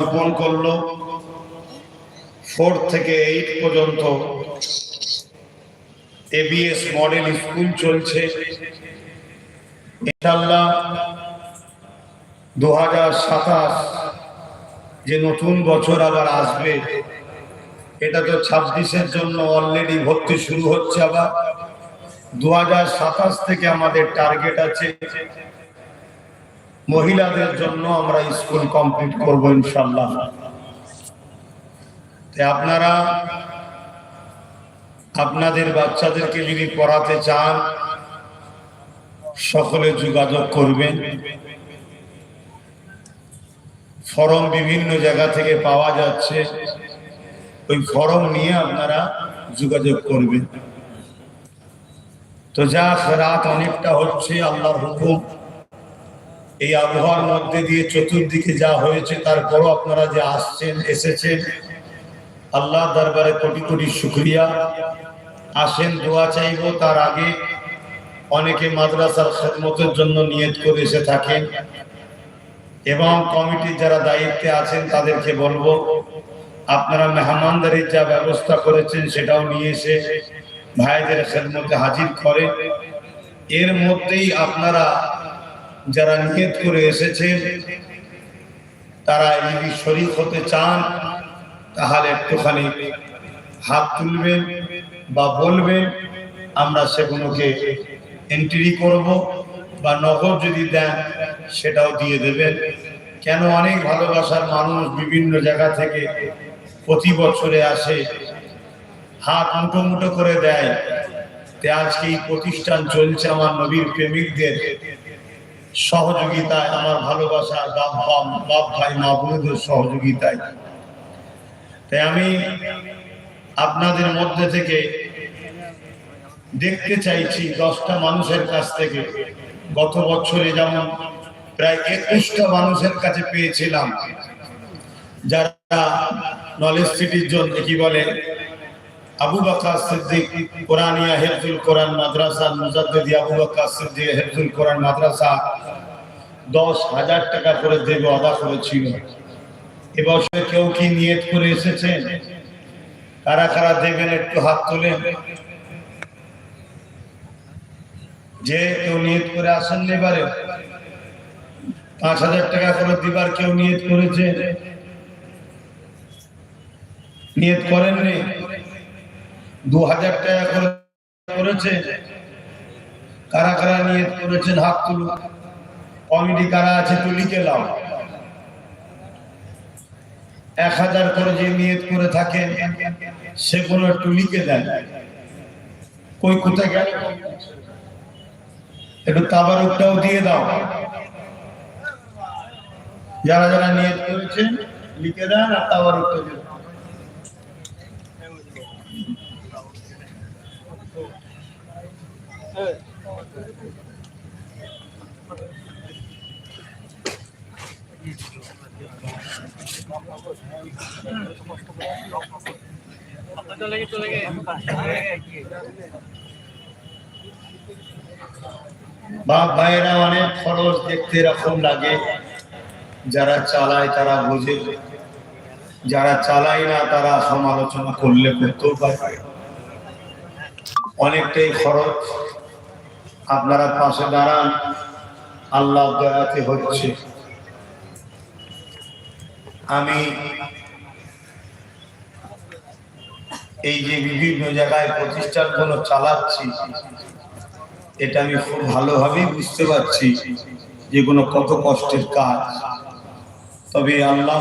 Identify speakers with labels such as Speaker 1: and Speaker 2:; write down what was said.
Speaker 1: অর্পণ করল। ফোর থেকে এইট পর্যন্ত এবিএস মডেল স্কুল চলছে। ইনশাল্লাহ দু সাতাশ যে নতুন বছর আবার আসবে, এটা তো ছাব্বিশের জন্য অলরেডি ভর্তি শুরু হচ্ছে আবার। দু থেকে আমাদের টার্গেট আছে। মহিলাদের জন্য আমরা স্কুল কমপ্লিট করব ইনশাল্লাহ আপনারা, আপনাদের বাচ্চাদেরকে যদি পড়াতে চান, সকলে যোগাযোগ করবেন। ফরম বিভিন্ন জায়গা থেকে পাওয়া যাচ্ছে। ওই ফরম নিয়ে আপনারা যোগাযোগ করবেন। তো যা রাত অনেকটা হচ্ছে, আল্লাহর হুকুম। এই আবহাওয়ার মধ্যে দিয়ে চতুর্দিকে যা হয়েছে, তারপরও আপনারা যে আসছেন, এসেছেন, আল্লাহ দরবারে কোটি কোটি শুক্রিয়া। আসেন, দোয়া চাইব, তার আগে অনেকে মাদ্রাসার খেদমতের জন্য নিয়ত করে এসে থাকেন এবং কমিটির যারা দায়িত্বে আছেন, তাদেরকে বলব, আপনারা মেহমানদারির যা ব্যবস্থা করেছেন, সেটাও নিয়ে এসে ভাইদের খেদমতে হাজির করে এর মধ্যেই আপনারা যারা নিয়ত করে এসেছে, তারা যদি শরীর হতে চান, তাহলে একটুখানি হাত তুলবেন বা বলবেন, আমরা সেগুলোকে এন্ট্রি করব বা নগদ যদি দেন, সেটাও দিয়ে দেবেন। কেন অনেক ভালোবাসার মানুষ বিভিন্ন জায়গা থেকে প্রতি বছরে আসে, হাত মুঠো মুঠো করে দেয়। আজকে এই প্রতিষ্ঠান চলছে আমার নবীর প্রেমিকদের। সহযোগিতায়, আমার ভালোবাসা বাপ বাপ বাপ ভাই মা বোনদের সহযোগিতায়। তাই আমি আপনাদের মধ্যে থেকে দেখতে চাইছি দশটা মানুষের কাছ থেকে। গত বছরে যেমন প্রায় একুশটা মানুষের কাছে পেয়েছিলাম, যারা নলেজ সিটির জন্য কি বলে আবু বাক্কা সিদ্দিক কোরআনিয়া হেফজুল কোরআন মাদ্রাসা, মুজাদ্দিদি আবু বাক্কা সিদ্দিক হেফজুল কোরআন মাদ্রাসা, দশ হাজার টাকা করে দেবে অদা করেছিল এবছর কেউ কি নিয়ত করে এসেছেন কারা কারা দেবেন একটু হাত তোলেন যে কেউ নিয়ত করে আসেন এবারে। পাঁচ হাজার টাকা করে দিবার কেউ নিয়ত করেছে? নিয়ত করেননি? দু হাজার টাকা করে করেছে। কারা কারা নিয়ত করেছেন হাত তুলুন। কমিটি কারা আছে তুলিকে লাও এক হাজার করে যে নিয়ত করে থাকেন সেগুলো একটু লিখে দেন। কই, কোথায় গেল? একটু তাবারুকটাও দিয়ে দাও। যারা যারা নিয়ত করেছেন, লিখে দেন আর তাবারুকটা বাপ ভাইয়েরা, অনেক খরচ দেখতে এরকম লাগে। যারা চালায়, তারা বোঝে। যারা চালায় না, তারা সমালোচনা করলে করতেও পারে। অনেকটাই খরচ। আপনারা পাশে দাঁড়ান। আল্লাহ দয়াতে হচ্ছে আমি এই যে বিভিন্ন জায়গায় প্রতিষ্ঠানগুলো চালাচ্ছি, এটা আমি খুব ভালোভাবেই বুঝতে পারছি যে কোনো কত কষ্টের কাজ। তবে আল্লাহ